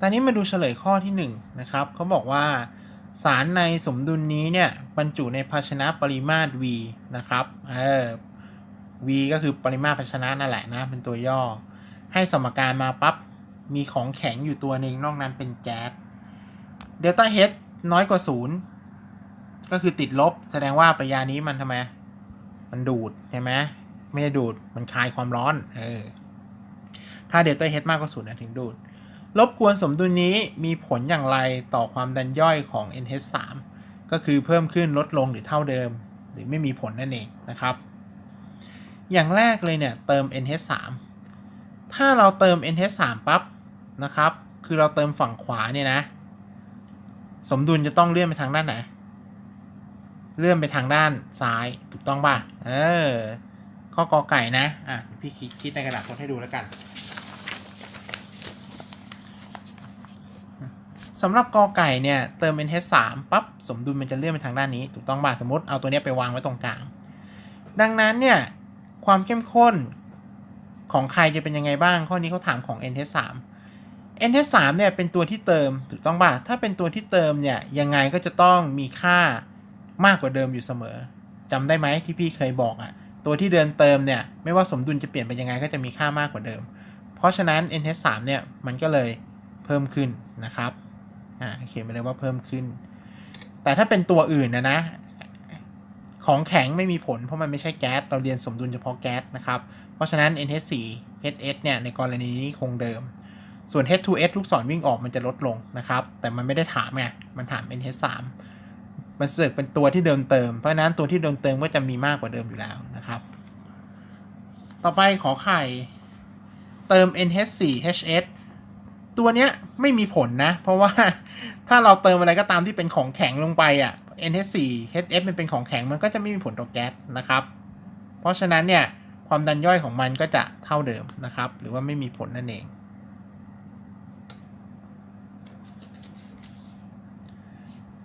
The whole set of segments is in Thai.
ตอนนี้มาดูเฉลยข้อที่1นงนะครับเขาบอกว่าสารในสมดุลนี้เนี่ยบรรจุในภาชนะปริมาตร V นะครับเออ V ก็คือปริมาตรภาชนะนั่นแหละนะเป็นตัวย่อ ให้สมการมาปั๊บมีของแข็งอยู่ตัวหนึ่งนอกนั้นเป็นแก๊สเดลต้าเฮดน้อยกว่าศูนย์ก็คือติดลบ แสดงว่าปริยานี้มันทำไม มันดูดใช่ไหมไม่ได้ดูดมันคลายความร้อนเออถ้าเดลต้าเฮดมากกว่าศูนย์นะถึงดูด รบกวนสมดุลนี้มีผลอย่างไรต่อความดันย่อยของ NH3 ก็คือเพิ่มขึ้นลดลงหรือเท่าเดิม หรือไม่มีผลนั่นเองนะครับ อย่างแรกเลยเนี่ยเติม NH3 ถ้าเราเติม NH3 ปั๊บนะครับ คือเราเติมฝั่งขวาเนี่ยนะ สมดุลจะต้องเลื่อนไปทางด้านไหน เลื่อนไปทางด้านซ้ายถูกต้องป่ะ เออ ข้อกอไก่นะ อะ พี่คิดคิดในกระดาษทดให้ดูแล้วกัน สำหรับกอไก่เนี่ยเติม NH3 ปั๊บสมดุลมันจะเลื่อนไปทางด้านนี้ ถูกต้องป่ะสมมติเอาตัวนี้ไปวางไว้ตรงกลาง ดังนั้นเนี่ยความเข้มข้นของใครจะเป็นยังไงบ้าง ข้อนี้เขาถามของ NH3 NH3 เนี่ยเป็นตัวที่เติมถูกต้องป่ะถ้าเป็นตัวที่เติมเนี่ยยังไงก็จะต้องมีค่ามากกว่าเดิมอยู่เสมอจำได้ไหมที่พี่เคยบอกอะ่ะตัวที่เดินเติมเนี่ยไม่ว่าสมดุลจะเปลี่ยนไปยังไงก็จะมีค่ามากกว่าเดิม เพราะฉะนั้น NH3 เนี่ยมันก็เลยเพิ่มขึ้นนะครับ อ่าเขียนไปเลยว่าเพิ่มขึ้น แต่ถ้าเป็นตัวอื่นนะนะ ของแข็งไม่มีผลเพราะมันไม่ใช่แก๊ส เราเรียนสมดุลเฉพาะแก๊สนะครับ เพราะฉะนั้น NH4 HS เนี่ย ในกรณีนี้คงเดิม ส่วน H2S ลูกศรวิ่งออกมันจะลดลงนะครับ แต่มันไม่ได้ถามไง มันถาม NH3 มันเสือกเป็นตัวที่เดิมเติม เพราะฉะนั้นตัวที่เดิมเติมก็จะมีมากกว่าเดิมอยู่แล้วนะครับ ต่อไปขอไข่ เติม NH4HS ตัวเนี้ยไม่มีผลนะ เพราะว่าถ้าเราเติมอะไรก็ตามที่เป็นของแข็งลงไปอะ NH4 HF มันเป็นของแข็งมันก็จะไม่มีผลต่อแก๊สนะครับ เพราะฉะนั้นเนี่ยความดันย่อยของมันก็จะเท่าเดิมนะครับ หรือว่าไม่มีผลนั่นเอง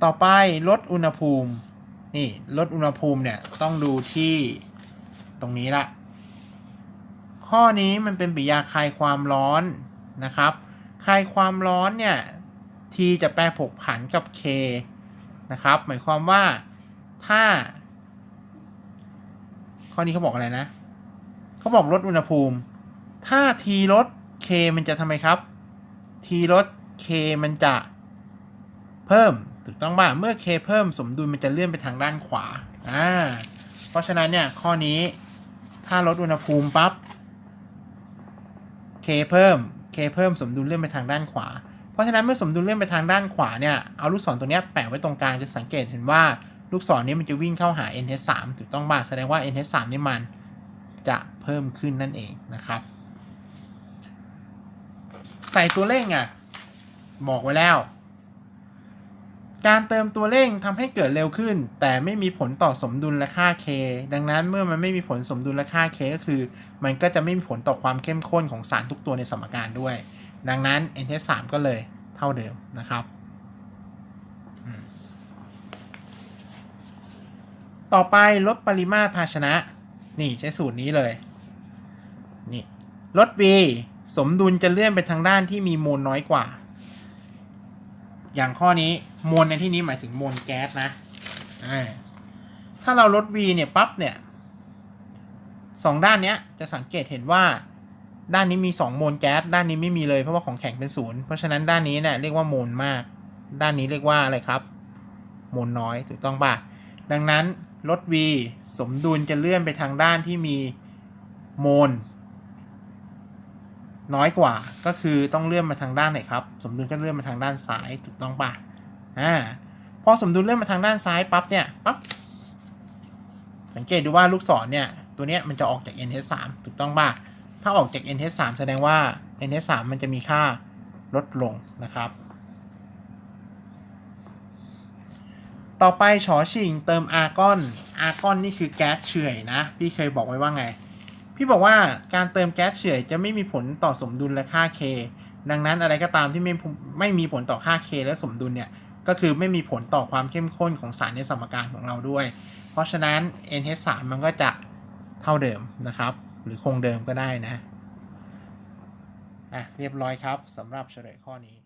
ต่อไปลดอุณหภูมินี่ลดอุณหภูมิเนี่ยต้องดูที่ตรงนี้ละข้อนี้มันเป็นปิยาคลายความร้อนนะครับ คลายความร้อนเนี่ย T จะแปรผกผันกับ K นะครับ หมายความว่าถ้า ข้อนี้เขาบอกอะไรนะ เขาบอกลดอุณหภูมิ ถ้า T ลด K มันจะทำไมครับ T ลด K มันจะเพิ่มถูกต้องป่ะเมื่อ K เพิ่มสมดุลมันจะเลื่อนไปทางด้านขวาอ่าเพราะฉะนั้นเนี่ยข้อนี้ถ้าลดอุณหภูมิปั๊บ K เพิ่ม K เพิ่มสมดุลเลื่อนไปทางด้านขวา เพราะฉะนั้นเมื่อสมดุลเลื่อนไปทางด้านขวาเนี่ย เอาลูกศรตัวนี้แปะไว้ตรงกลางจะสังเกตเห็นว่าลูกศรนี้มันจะวิ่งเข้าหา NH3 ถูกต้องบ้าแสดงว่า NH3 นี่มันจะเพิ่มขึ้นนั่นเองนะครับ ใส่ตัวเร่งอะบอกไว้แล้ว การเติมตัวเร่งทำให้เกิดเร็วขึ้น แต่ไม่มีผลต่อสมดุลและค่า K ดังนั้นเมื่อมันไม่มีผลสมดุลและค่า K ก็คือ มันก็จะไม่มีผลต่อความเข้มข้นของสารทุกตัวในสมการด้วย ดังนั้น NH3 ก็เลยเท่าเดิมนะครับ ต่อไปลดปริมาตรภาชนะ นี่ใช้สูตรนี้เลย นี่ลด V สมดุลจะเลื่อนไปทางด้านที่มีโมลน้อยกว่า อย่างข้อนี้โมลในที่นี้หมายถึงโมลแก๊สนะถ้าเราลด V เนี่ยปั๊บเนี่ยสองด้านเนี้ยจะสังเกตเห็นว่าด้านนี้มี 2 โมลแก๊ส ด้านนี้ไม่มีเลยเพราะว่าของแข็งเป็นศูนย์เพราะฉะนั้นด้านนี้เนี่ยเรียกว่าโมลมาก ด้านนี้เรียกว่าอะไรครับ โมลน้อยถูกต้องป่ะ ดังนั้นลด V สมดุลจะเลื่อนไปทางด้านที่มีโมล น้อยกว่าก็คือต้องเลื่อนมาทางด้านไหนครับ สมดุลก็เลื่อนมาทางด้านซ้ายถูกต้องป่ะอ่าพอสมดุลเลื่อนมาทางด้านซ้ายปั๊บเนี่ยปั๊บสังเกตดูว่าลูกศรเนี่ยตัวเนี้ยมันจะออกจาก NH3 ถูกต้องป่ะถ้าออกจาก NH3 แสดงว่า NH3 มันจะมีค่าลดลงนะครับ ต่อไปฉอชิงเติมอาร์กอนอาร์กอนนี่คือแก๊สเฉื่อยนะ พี่เคยบอกไว้ว่าไง พี่บอกว่าการเติมแก๊สเฉื่อยจะไม่มีผลต่อสมดุลและค่า K ดังนั้นอะไรก็ตามที่ไม่ไม่มีผลต่อค่า K และสมดุลเนี่ย ก็คือไม่มีผลต่อความเข้มข้นของสารในสมการของเราด้วย เพราะฉะนั้น NH3 มันก็จะเท่าเดิมนะครับ หรือคงเดิมก็ได้นะ อะเรียบร้อยครับสำหรับเฉลยข้อนี้